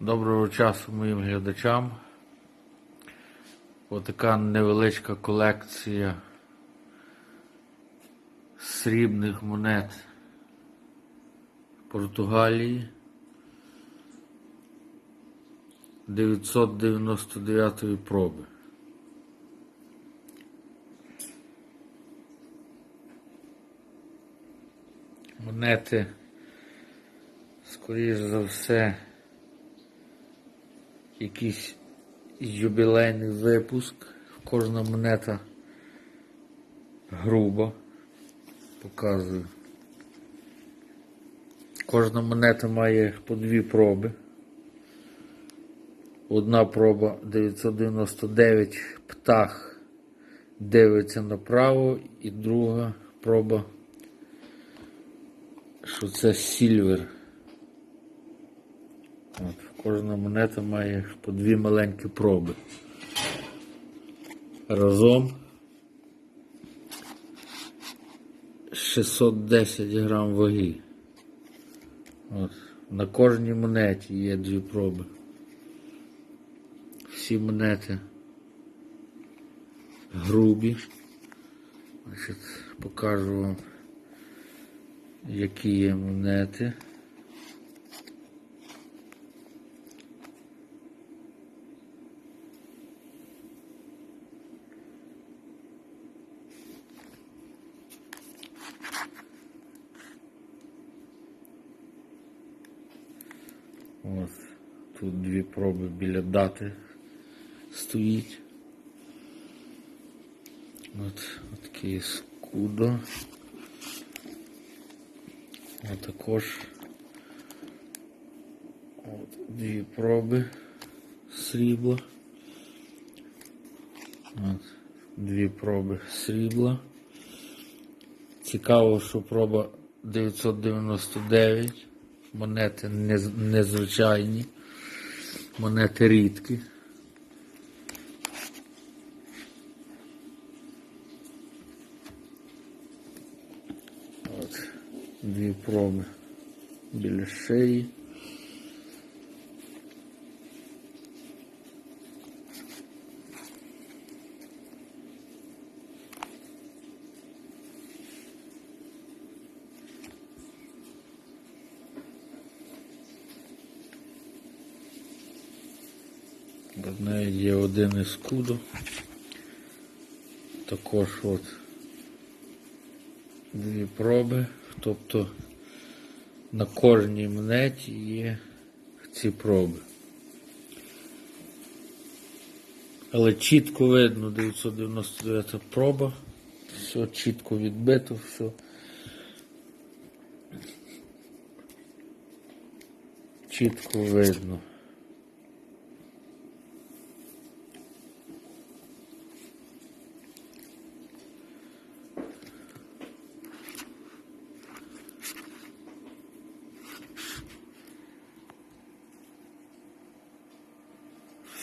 Доброго часу моїм глядачам. Отака невеличка колекція срібних монет Португалії 999 проби. Монети, скоріш за все, якийсь юбілейний випуск. Кожна монета груба. Показую. Кожна монета має по дві проби. Одна проба 999 птах дивиться направо, і друга проба, що це сільвер. От, кожна монета має по дві маленькі проби. Разом 610 грам ваги. От. На кожній монеті є дві проби. Всі монети грубі. Значить, покажу вам, які є монети. От, тут дві проби біля дати стоїть. От такий скудо. А також от, дві проби срібла. От, дві проби срібла. Цікаво, що проба 999. Монети незвичайні, монети рідкі. От, дві проми біля шиї. В неї є один із кудо. Також от дві проби. Тобто на кожній монеті є ці проби. Але чітко видно 999 проба. Все чітко відбито, все. Чітко видно.